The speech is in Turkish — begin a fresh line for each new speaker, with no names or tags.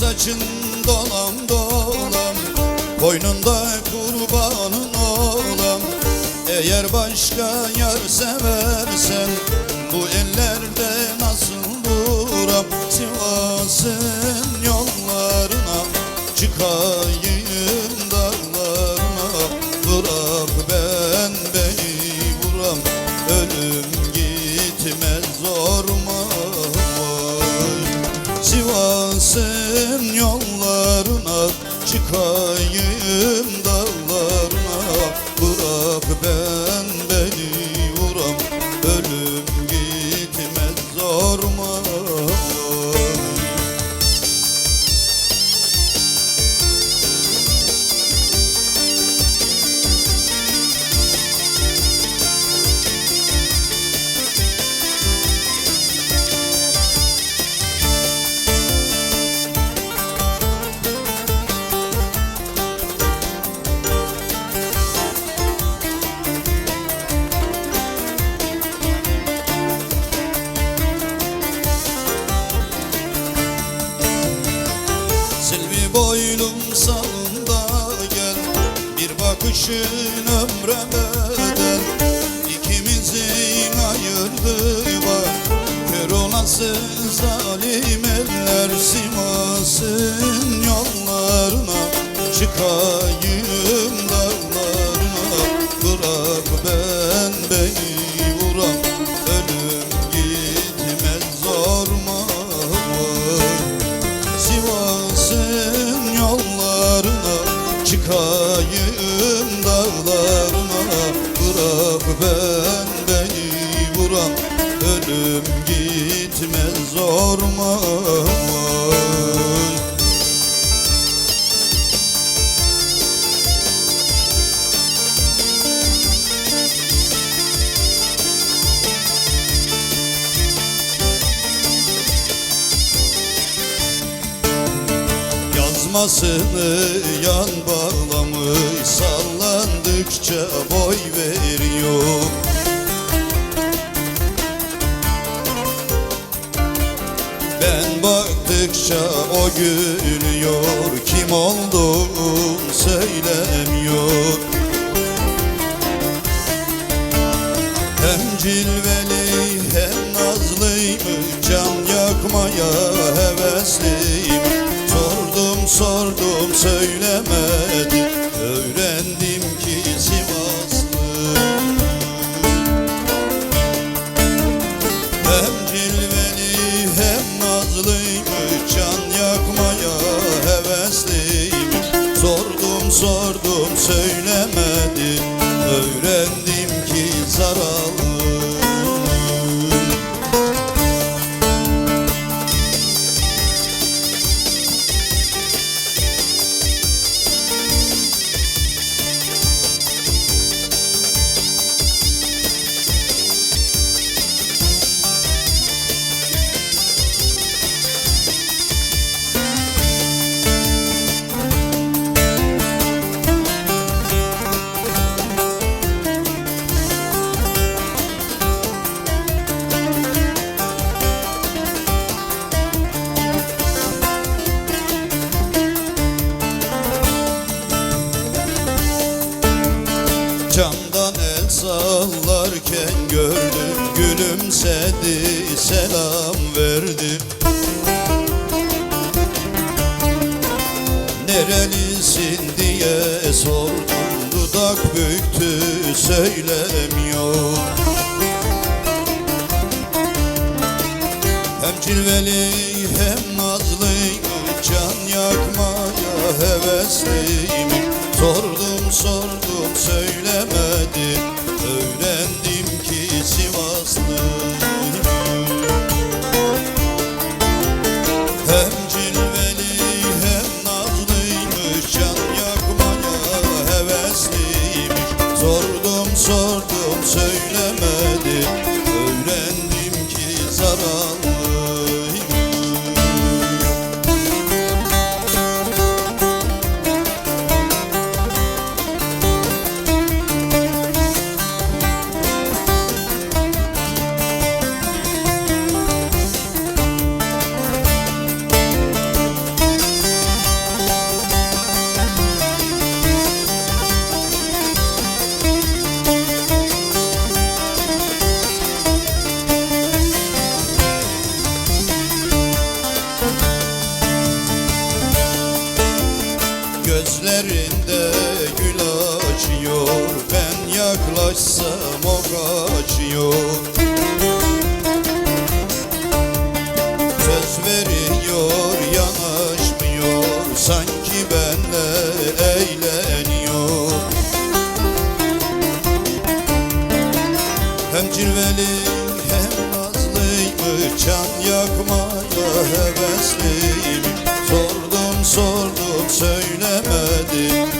saçın dolam dolam Boynunda kurbanın olam Eğer başka yar seversen Bu ellerde nasıl duram? Sivas'ın yollarına Çıkayım yollarına Çıkayım bakışın ömre İkimizin ayırdığı var. Kör olası zalim eller Sivas'ın yollarına Çıkayım dağlarına. Bırak ben beni vuram Ölüm gitmez zorma Sivas'ın yollarına Çıkayım dağlarına Bırak ben beni vuram Ölüm gitmez zorma Yazmasını yan bağlamış Sallandıkça boy veriyor. Ben baktıkça o gülüyor Kim olduğunu söylemiyor. Hem cilveli hem nazlıymış Can yakmaya Sordum söylemedi Öğrendim ki Sivaslı. Hem cilveli hem nazlıymış. Can yakmaya hevesliymiş. Sordum sordum söylemedi Öğrendim ki zararlı Gülümsedi selam verdi. Nerelisin diye sordum Dudak büktü söylemiyor. Hem cilveli hem nazlıymış Can yakmaya hevesliymiş Sordum sordum söylemedi Sordum sordum söylemedi Gözlerinde gül açıyor Ben yaklaşsam o kaçıyor Söz veriyor yanaşmıyor. Sanki benle eğleniyor. Hem cilveli hem nazlıymış. Can yakmaya hevesliymiş Sordum sordum